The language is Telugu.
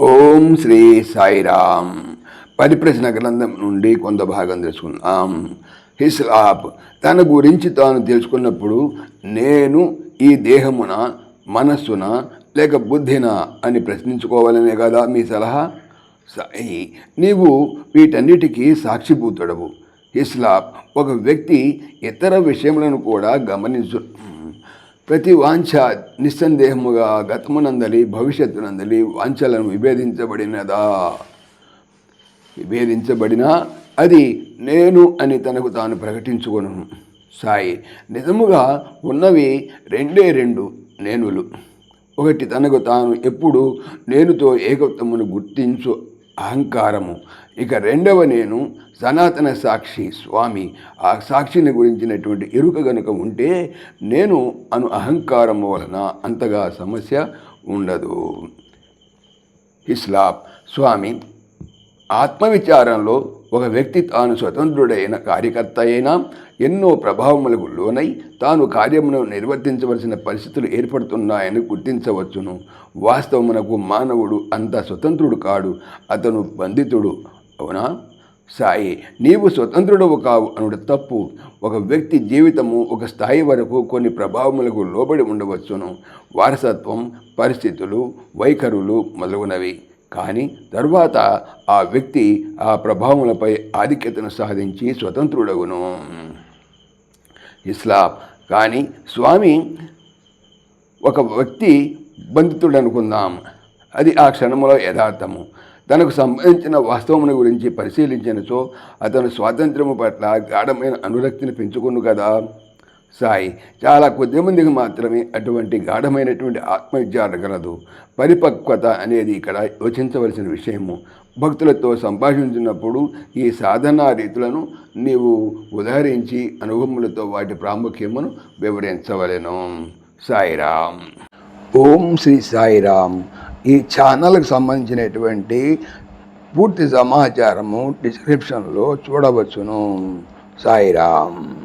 ఓం శ్రీ సాయిరామ్ పరిప్రశ్న గ్రంథం నుండి కొంత భాగం తెలుసుకున్నాం హిస్లాప్ తన గురించి తాను తెలుసుకున్నప్పుడు నేను ఈ దేహమున మనస్సున లేక బుద్ధిన అని ప్రశ్నించుకోవాలనే కదా మీ సలహా? సాయి నీవు వీటన్నిటికీ సాక్షిభూతుడవు. హిస్లాప్ ఒక వ్యక్తి ఇతర విషయములను కూడా గమనించు ప్రతి వాంఛ నిస్సందేహముగా గతమునందలి భవిష్యత్తునందలి వాంఛలను విభేదించబడినదా? విభేదించబడినా? అది నేను అని తనకు తాను ప్రకటించుకొను. సాయి నిజముగా ఉన్నవి రెండే రెండు నేనులు. ఒకటి తనకు తాను ఎప్పుడు నేనుతో ఏకత్వమును గుర్తించు అహంకారము. ఇక రెండవ నేను సనాతన సాక్షి స్వామి. ఆ సాక్షిని గురించినటువంటి ఎరుక గనుక ఉంటే నేను అను అహంకారము వలన అంతగా సమస్య ఉండదు. ఇస్లాం స్వామి ఆత్మవిచారంలో ఒక వ్యక్తి తాను స్వతంత్రుడైన కార్యకర్త అయినా ఎన్నో ప్రభావములకు లోనై తాను కార్యమును నిర్వర్తించవలసిన పరిస్థితులు ఏర్పడుతున్నాయని గుర్తించవచ్చును. వాస్తవమునకు మానవుడు అంత స్వతంత్రుడు కాడు అతను బంధితుడు. అవునా? సాయి నీవు స్వతంత్రుడవు కావు అనుడు తప్పు. ఒక వ్యక్తి జీవితము ఒక స్థాయి వరకు కొన్ని ప్రభావములకు లోబడి ఉండవచ్చును. వారసత్వం పరిస్థితులు వైఖరులు మొదలగునవి. కానీ తరువాత ఆ వ్యక్తి ఆ ప్రభావములపై ఆధిక్యతను సాధించి స్వతంత్రుడగును. ఇస్లాం. కానీ స్వామి ఒక వ్యక్తి బంధితుడు అనుకుందాం అది ఆ క్షణంలో యథార్థము. తనకు సంబంధించిన వాస్తవమును గురించి పరిశీలించినచో అతను స్వాతంత్రము పట్ల గాఢమైన అనురక్తిని పెంచుకును కదా. సాయి. చాలా కొద్ది మందికి మాత్రమే అటువంటి గాఢమైనటువంటి ఆత్మవిచారణ కలదు. పరిపక్వత అనేది ఇక్కడ యోచించవలసిన విషయము. భక్తులతో సంభాషించినప్పుడు ఈ సాధనా రీతులను నీవు ఉదహరించి అనుభవములతో వాటి ప్రాముఖ్యమును వివరించవలెను. సాయిరామ్. ఓం శ్రీ సాయిరామ్. ఈ ఛానల్కి సంబంధించినటువంటి పూర్తి సమాచారము డిస్క్రిప్షన్లో చూడవచ్చును. సాయిరామ్.